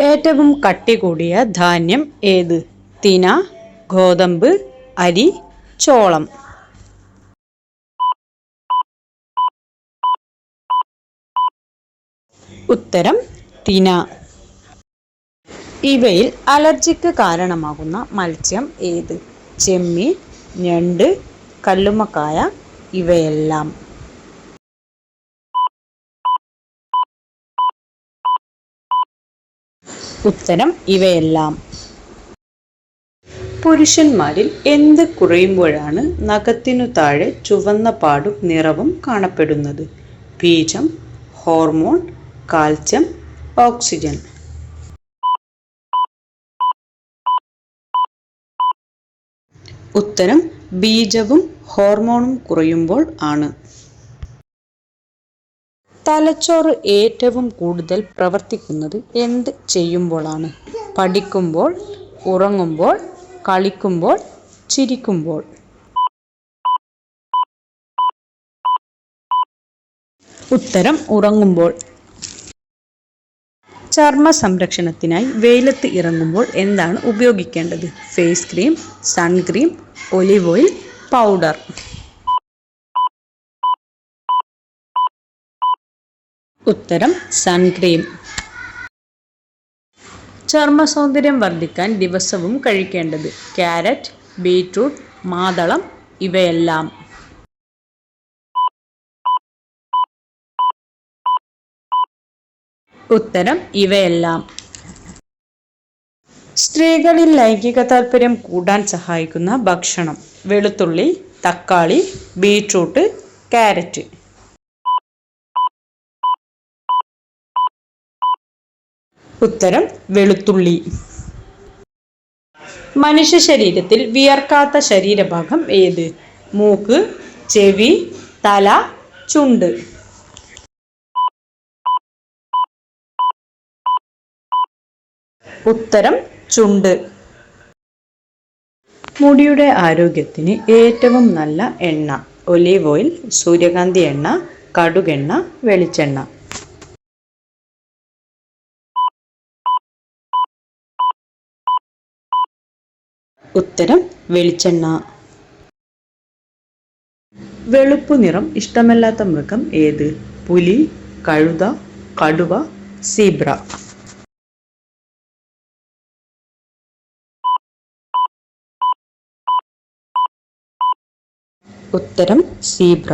ഏറ്റവും കട്ടി കൂടിയ ധാന്യം ഏത്? തിന ഗോതമ്പ് അരി ചോളം. ഉത്തരം തിന. ഇവയിൽ അലർജിക്ക് കാരണമാകുന്ന മത്സ്യം ഏത്? ചെമ്മീൻ ഞണ്ട് കല്ലുമ്മക്കായ ഇവയെല്ലാം. ഉത്തരം ഇവയെല്ലാം. പുരുഷന്മാരിൽ എന്ത് കുറയുമ്പോഴാണ് നഖത്തിനു താഴെ ചുവന്ന പാടും നിറവും കാണപ്പെടുന്നത്? ബീജം ഹോർമോൺ കാൽസ്യം ഓക്സിജൻ. ഉത്തരം ബീജവും ഹോർമോണും കുറയുമ്പോൾ ആണ്. തലച്ചോറ് ഏറ്റവും കൂടുതൽ പ്രവർത്തിക്കുന്നത് എന്ത് ചെയ്യുമ്പോഴാണ്? പഠിക്കുമ്പോൾ ഉറങ്ങുമ്പോൾ കളിക്കുമ്പോൾ ചിരിക്കുമ്പോൾ. ഉത്തരം ഉറങ്ങുമ്പോൾ. ചർമ്മ സംരക്ഷണത്തിനായി വെയിലത്ത് ഇറങ്ങുമ്പോൾ എന്താണ് ഉപയോഗിക്കേണ്ടത്? Face cream suncream olive oil powder. ഉത്തരം സൺക്രീം ചർമ്മ സൗന്ദര്യം വർദ്ധിക്കാൻ ദിവസവും കഴിക്കേണ്ടത് ക്യാരറ്റ് ബീറ്റ്റൂട്ട് മാതളം ഇവയെല്ലാം. ഉത്തരം ഇവയെല്ലാം. സ്ത്രീകളിൽ ലൈംഗിക താല്പര്യം കൂടാൻ സഹായിക്കുന്ന ഭക്ഷണം. വെളുത്തുള്ളി തക്കാളി ബീറ്റ്റൂട്ട് ക്യാരറ്റ്. ഉത്തരം വെളുത്തുള്ളി. മനുഷ്യ ശരീരത്തിൽ വിയർക്കാത്ത ശരീരഭാഗം ഏത്? മൂക്ക് ചെവി തല ചുണ്ട്. ഉത്തരം ചുണ്ട്. മുടിയുടെ ആരോഗ്യത്തിന് ഏറ്റവും നല്ല എണ്ണ ഒലീവ് ഓയിൽ സൂര്യകാന്തി എണ്ണ കടുകെണ്ണ വെളിച്ചെണ്ണ. ഉത്തരം വെളിച്ചെണ്ണ. വെളുപ്പു നിറം ഇഷ്ടമല്ലാത്ത മൃഗം ഏത്? പുലി കഴുത കടുവ സീബ്ര. ഉത്തരം സീബ്ര.